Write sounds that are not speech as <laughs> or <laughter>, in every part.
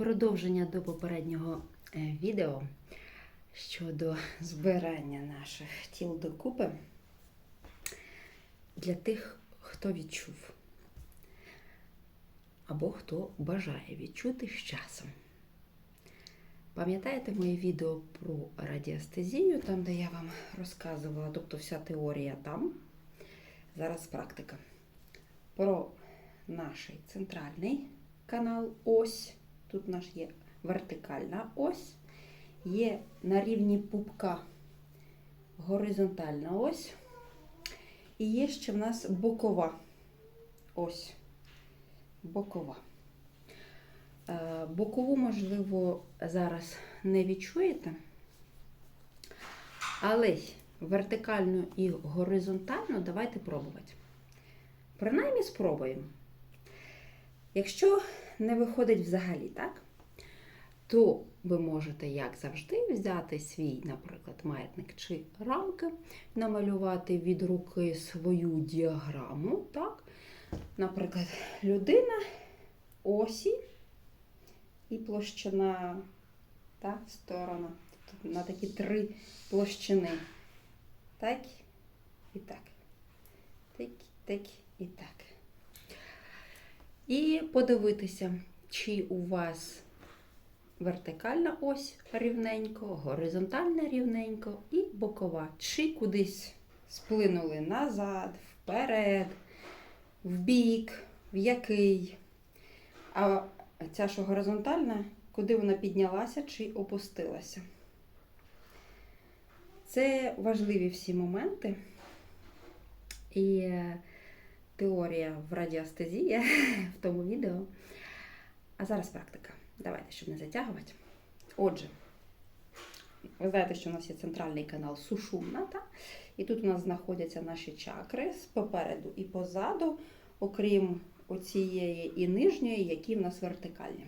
Продовження до попереднього е, відео щодо збирання наших тіл докупи для тих, хто відчув, або хто бажає відчути з часом. Пам'ятаєте моє відео про радіестезію, там, де я вам розказувала, тобто вся теорія там, зараз практика. Про наш центральний канал ось. Тут у нас є вертикальна ось, є на рівні пупка горизонтальна ось. І є ще в нас бокова ось. Бокова. Е, Бокову, можливо, зараз не відчуєте, але вертикальну і горизонтальну давайте пробувати. Принаймні спробуємо. Якщо не виходить взагалі, так? То ви можете, як завжди, взяти свій, наприклад, маятник чи рамки, намалювати від руки свою діаграму. так? Наприклад, людина, осі і площина так, сторона. На такі три площини. Так і так. Так, так і так. І подивитися, чи у вас вертикальна ось рівненько, горизонтальна рівненько і бокова. Чи кудись сплинули назад, вперед, вбік, в який. А ця що горизонтальна, куди вона піднялася чи опустилася. Це важливі всі моменти. І е, теорія в радіостезії <laughs> в зараз практика. Давайте, щоб не затягувати. Отже, ви знаєте, що у нас є центральний канал Сушумна, та? і тут у нас знаходяться наші чакри попереду і позаду, окрім оцієї і нижньої, які в нас вертикальні.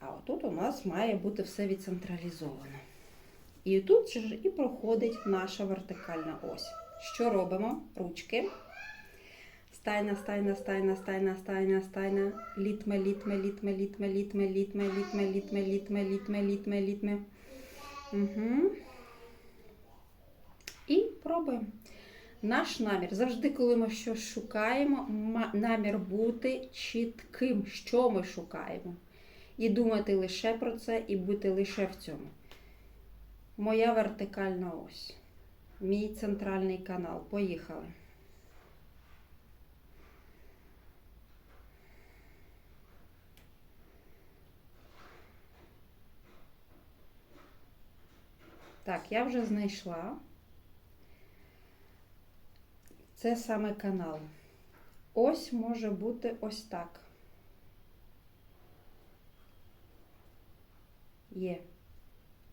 А отут у нас має бути все відцентралізовано. І тут ж і проходить наша вертикальна ось. Що робимо? Ручки. Стайна, стайна, стайна, стайна, стайна, стайна. Літме, літме, літме, літме, літме, літме, літме, літме, літме, літме, літме, літме. Угу. І пробуємо. Наш намір. Завжди, коли ми щось шукаємо, намір бути чітким, що ми шукаємо. І думати лише про це, і бути лише в цьому. Моя вертикальна ось. Мій центральний канал. Поїхали. Так, я вже знайшла. Це саме канал. Ось може бути ось так. Є.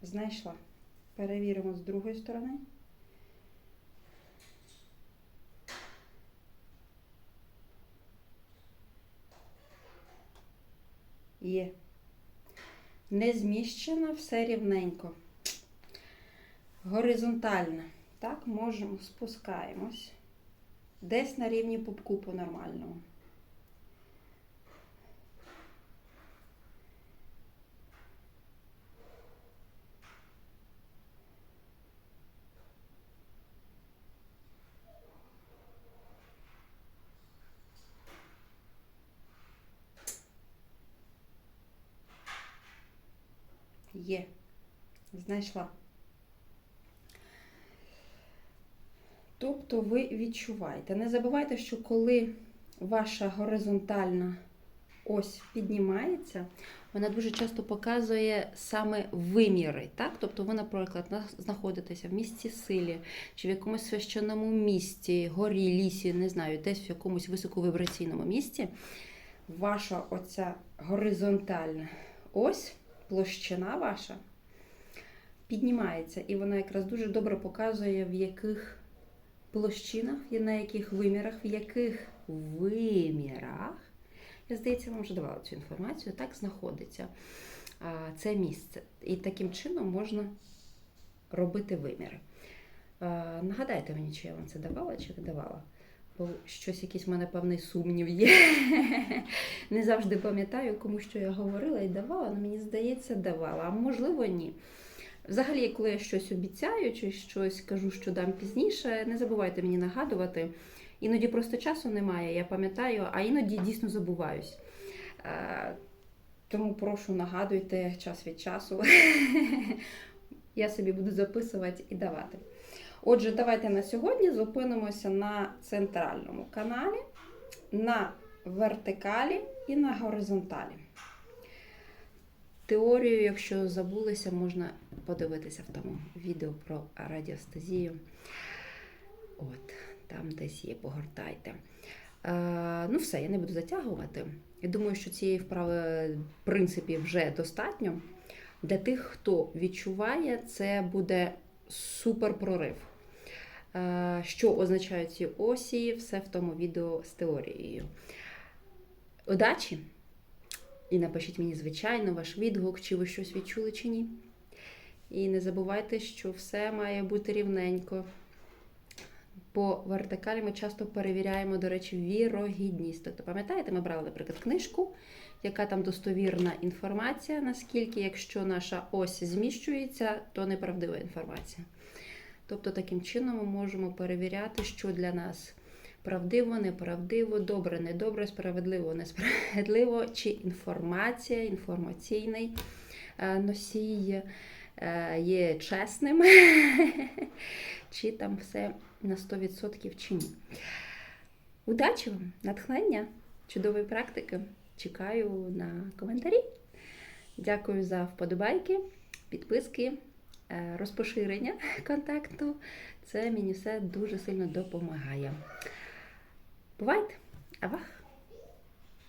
Знайшла. Перевіримо з другої сторони. Є. Не зміщено, все рівненько. Горизонтально. Так, можемо, спускаємось. Десь на рівні пупку по нормальному. Є. Знайшла. Тобто ви відчуваєте. Не забувайте, що коли ваша горизонтальна ось піднімається, вона дуже часто показує саме виміри. Так? Тобто ви, наприклад, знаходитеся в місті силі, чи в якомусь священному місті, горі, лісі, не знаю, десь в якомусь високовібраційному місті. Ваша оця горизонтальна ось, площина ваша, піднімається. І вона якраз дуже добре показує, в яких площинах, на яких вимірах, в яких вимірах, я здається, вам вже давала цю інформацію, так знаходиться це місце. І таким чином можна робити виміри. Нагадайте мені, чи я вам це давала, чи не давала. бо щось якийсь в мене певний сумнів є. <laughs> Не завжди пам'ятаю, кому що я говорила і давала, але мені здається, давала, а можливо, ні. Взагалі, коли я щось обіцяю чи щось кажу, що дам пізніше, не забувайте мені нагадувати. Іноді просто часу немає, я пам'ятаю, а іноді дійсно забуваюсь. Е, Тому прошу нагадуйте час від часу. <laughs> Я собі буду записувати і давати. Отже, давайте на сьогодні зупинимося на центральному каналі, на вертикалі і на горизонталі. Теорію, якщо забулися, можна подивитися в тому відео про радіостезію. От, там десь є, погортайте. Е, ну, все, я не буду затягувати. Я думаю, що цієї вправи, в принципі, вже достатньо. Для тих, хто відчуває, це буде супер прорив. Е, Що означають ці осі, все в тому відео з теорією. Удачі! І напишіть мені, звичайно, ваш відгук, чи ви щось відчули, чи ні. І не забувайте, що все має бути рівненько. По вертикалі ми часто перевіряємо, до речі, вірогідність. Тобто, пам'ятаєте, ми брали, наприклад, книжку, яка там достовірна інформація, наскільки, якщо наша ось зміщується, то неправдива інформація. Тобто, таким чином ми можемо перевіряти, що для нас правдиво, неправдиво, добре, недобре, справедливо, несправедливо, чи інформація, інформаційний е, носій є чесним, <laughs> чи там все на 100% чи ні. Удачі вам, натхнення, чудової практики. Чекаю на коментарі. Дякую за вподобайки, підписки, е, розпоширення <laughs> контакту. Це мені все дуже сильно допомагає. Бувайте! Авах!